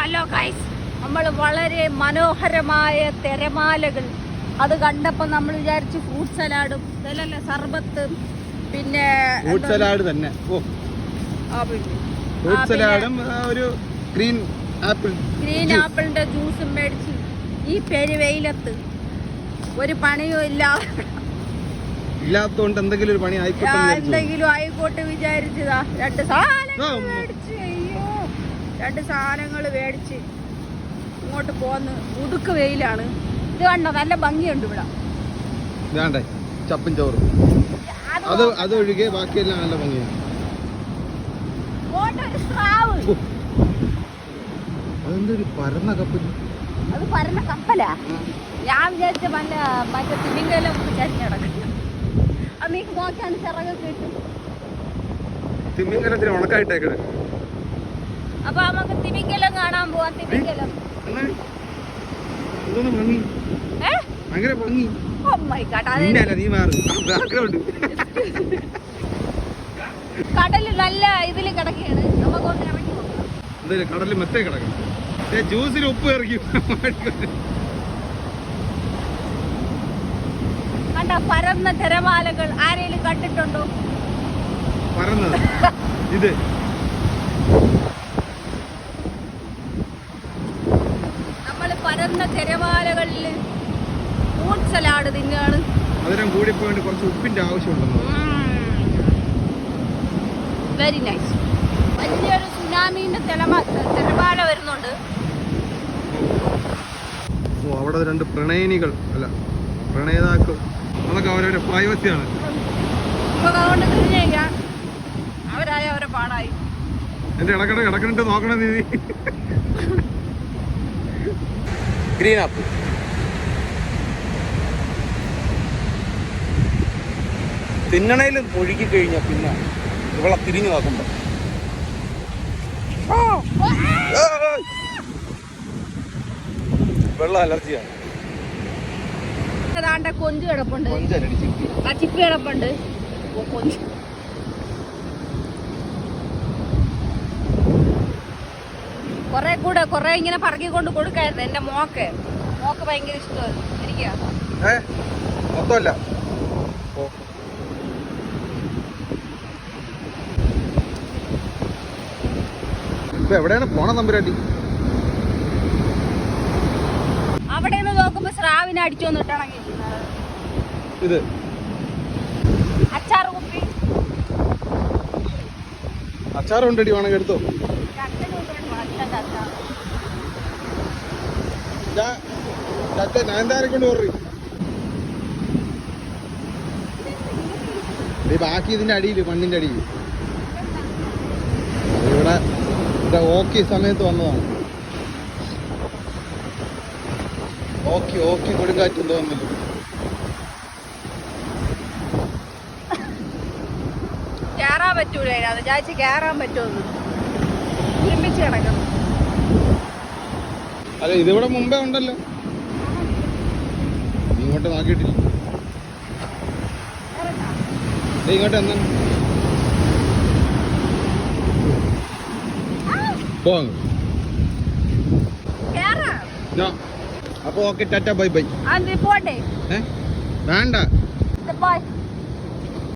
Hello guys നമ്മൾ വളരെ മനോഹരമായ തിരമാലകൾ. അത് കണ്ടപ്പോൾ നമ്മൾ വിചാരിച്ചു ഫ്രൂട്ട് സലാഡും ഇതല്ലല്ല സർബത്ത് പിന്നെ ഫ്രൂട്ട് സലാഡ് തന്നെ. ഓ. ഫ്രൂട്ട് സലാഡും ഒരു ഗ്രീൻ ആപ്പിൾ ഗ്രീൻ ആപ്പിളിന്റെ ജ്യൂസും മേടിച്ച് ഈ പെരുവെയിലത്ത് ഒരു പണിയും ഇല്ല ഇല്ലാത്തോണ്ട് എന്തെങ്കിലും ഒരു പണി ആയിക്കോട്ടെ എന്തെങ്കിലും ആയിക്കോട്ടെ വിചാരിച്ചതാ. രണ്ട് സാധനം. മേടിച്ച്. രണ്ട് സാധനങ്ങൾ മേടിച്ച് ഇങ്ങോട്ട് പോന്ന്. ഉടുക്ക് വെയിലാണ്. ഇത് കണ്ടോ? നല്ല ഭംഗിയുണ്ട് ഇവിടെ. വേണ്ടേ ചപ്പും ചോറും. അത് അത് ഒഴികെ ബാക്കിയെല്ലാം നല്ല ഭംഗിയാണ്. അതെന്തൊരു പരന്ന കപ്പൽ അത് പരന്ന കപ്പലാ? ഞാൻ വിചാരിച്ച മറ്റേ മറ്റേ തിമിംഗലം വിചാരിച്ചു കിടക്കും അത് നീക്ക് നോക്കിയാണ് ചിറകൊക്കെ കിട്ടും. തിമിംഗലത്തിന് ഉണക്കായിട്ടേക്കണ്. അപ്പൊ നമുക്ക് തിമിങ്കലം കാണാൻ പോവാം തിമിങ്കലം ഇതൊന്നും ഭംഗി? ഏ? ഭയങ്കര ഓ മൈ ഗാഡ് അല്ല നീ മാറി. ബാക്ക്ഗ്രൗണ്ട്. കടൽ നല്ല ഇതിൽ കിടക്കുകയാണ്. നമുക്കൊന്ന് ഇറങ്ങി നോക്കാം കടലിൽ ജ്യൂസിൽ ഉപ്പ് ഇറക്കി കണ്ട പരന്ന തിരമാലകൾ ആരെങ്കിലും കണ്ടിട്ടുണ്ടോ? പരന്നത്. ഇത് നമ്മൾ പരന്ന തിരമാലകളിൽ ഫ്രൂട്ട് സലാഡ് തിന്നാണ്. മധുരം കൂടിപ്പോയിട്ട് കുറച്ച് ഉപ്പിന്റെ ആവശ്യമുണ്ടെന്ന് വെരി നൈസ് വലിയൊരു സുനാമിന്റെ തിരമാ തിരമാല വരുന്നുണ്ട്. ഓ അവിടെ രണ്ട് പ്രണയിനികൾ അല്ല പ്രണയിതാക്കൾ അതൊക്കെ അവരവരുടെ പ്രൈവസിയാണ് അതുകൊണ്ട് തിരിഞ്ഞേക്കാം അവരായ അവരെ പാടായി. എന്റെ ഇടക്കിടെ കിടക്കണിട്ട് നോക്കണം നീ. ഗ്രീൻ ആപ്പിൾ തിന്നണയിലും ഒഴുകി കഴിഞ്ഞാൽ പിന്നെ ഇവളെ തിരിഞ്ഞു നോക്കുമ്പോ. വെള്ള അലർജിയാണ് കൊഞ്ച് കിടപ്പുണ്ട്. അലർജി ആ ചിപ്പ് കിടപ്പുണ്ട്. കൊഞ്ച് കുറെ കൂടെ കൊറേ ഇങ്ങനെ പറക്കിക്കൊണ്ട് കൊടുക്കായിരുന്നു എന്റെ മോക്ക്. മോക്ക് ഭയങ്കര ഇഷ്ടമായിരുന്നു. എനിക്ക് മൊത്തമല്ല. ഇപ്പൊ എവിടെയാണ് പോണ തമ്പുരാട്ടി അവിടെ നിന്ന് നോക്കുമ്പോ സ്രാവിനെ അടിച്ചു വന്നിട്ടാണ് ഇത്. അച്ചാർ കുപ്പി അച്ചാറുണ്ടടി വേണമെങ്കിൽ എടുത്തോ രണ്ട് രൂപയാണ് അച്ഛന്റെ അച്ചാർ നയൻതാരെ കൊണ്ട് പറയും. ബാക്കി ഇതിന്റെ അടിയിൽ മണ്ണിന്റെ അടിയിൽ. ഇവിടെ ഇവിടെ ഓക്കെ സമയത്ത് വന്നതാണ്. ഓക്കെ ഓക്കെ കൊടുങ്കാറ്റ് തോന്നുന്നു. കേറാൻ പറ്റൂല ചാച്ചി കേറാൻ പറ്റുമെന്ന്. ഒരുമിച്ച് കിടക്കണം. അല്ല ഇതിവിടെ മുമ്പേ ഉണ്ടല്ലോ. ഇങ്ങോട്ട് നോക്കിയിട്ടില്ല. ഇങ്ങോട്ട് എന്നാ? അപ്പൊ ഓക്കെ ടാറ്റ ബൈ ബൈ. പോട്ടെ. വേണ്ട. ബോയ്